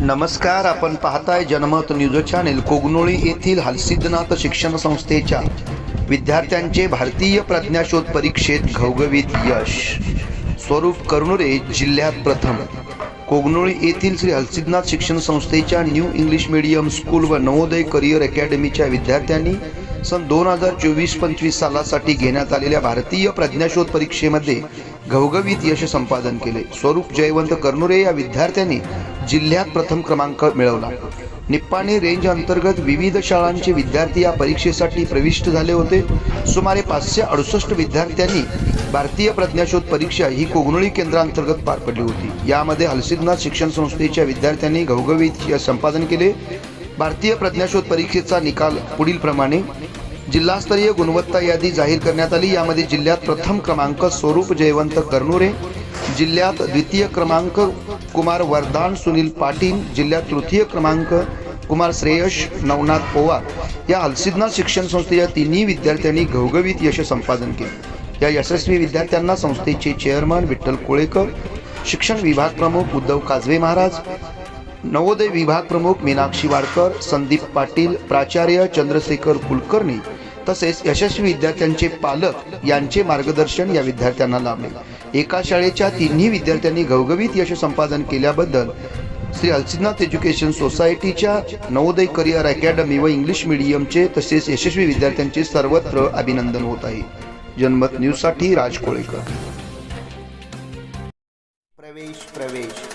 नमस्कार आपण पाहताय जनमत न्यूज चॅनेल कोगनोळी येथील हलसिद्धनाथ शिक्षण संस्थेच्या विद्यार्थ्यांचे भारतीय प्रज्ञाशोध परीक्षेत घवघवीत यश. स्वरूप करुणुरे जिल्ह्यात प्रथम. कोगनोळी येथील श्री हलसिद्धनाथ शिक्षण संस्थेच्या न्यू इंग्लिश मीडियम स्कूल व नवोदय करिअर अकॅडमीच्या विद्यार्थ्यांनी सन दोन हजार चोवीस पंचवीस सालासाठी घेण्यात आलेल्या भारतीय प्रज्ञाशोध परीक्षेमध्ये घवघवीत यश संपादन केले. स्वरूप जयवंत कर्नुरे या विद्यार्थ्यांनी जिल्ह्यात प्रथम क्रमांक मिळवला. निप्पाणी रेंज अंतर्गत विविध शाळांचे विद्यार्थी या परीक्षेसाठी प्रविष्ट झाले होते. सुमारे पाचशे अडुसष्ट विद्यार्थ्यांनी भारतीय प्रज्ञाशोध परीक्षा ही कोगनोळी केंद्रांतर्गत पार पडली होती. यामध्ये हलसिद्धनाथ शिक्षण संस्थेच्या विद्यार्थ्यांनी घवघवीत यश संपादन केले. भारतीय प्रज्ञाशोध परीक्षेचा निकाल पुढील प्रमाणे जिल्हास्तरीय गुणवत्ता यादी जाहीर करण्यात आली. यामध्ये जिल्ह्यात प्रथम क्रमांक स्वरूप जयवंत करनुरे जिल्ह्यात द्वितीय क्रमांक कुमार वरदान सुनील पाटील जिल्ह्यात तृतीय क्रमांक कुमार श्रेयश नवनाथ पवार. या हलसिद्धनाथ शिक्षण संस्थेच्या तिन्ही विद्यार्थ्यांनी घवघवीत यश संपादन केले. या यशस्वी विद्यार्थ्यांना संस्थेचे चेअरमन विठ्ठल कोळेकर शिक्षण विभाग प्रमुख उद्धव काजवे महाराज नवोदय विभाग प्रमुख मीनाक्षी वाडकर संदीप पाटील प्राचार्य चंद्रशेखर कुलकर्णी तसेच यशस्वी विद्यार्थ्यांचे पालक यांचे मार्गदर्शन या विद्यार्थ्यांना लाभले. एका शाळेच्या तिन्ही विद्यार्थ्यांनी घवघवीत यश संपादन केल्याबद्दल श्री अलसिद्धनाथ एज्युकेशन सोसायटीच्या नवोदय करिअर अकॅडमी व इंग्लिश मीडियमचे तसेच यशस्वी विद्यार्थ्यांचे सर्वत्र अभिनंदन होत आहे. जनमत न्यूजसाठी राज कोळेकर.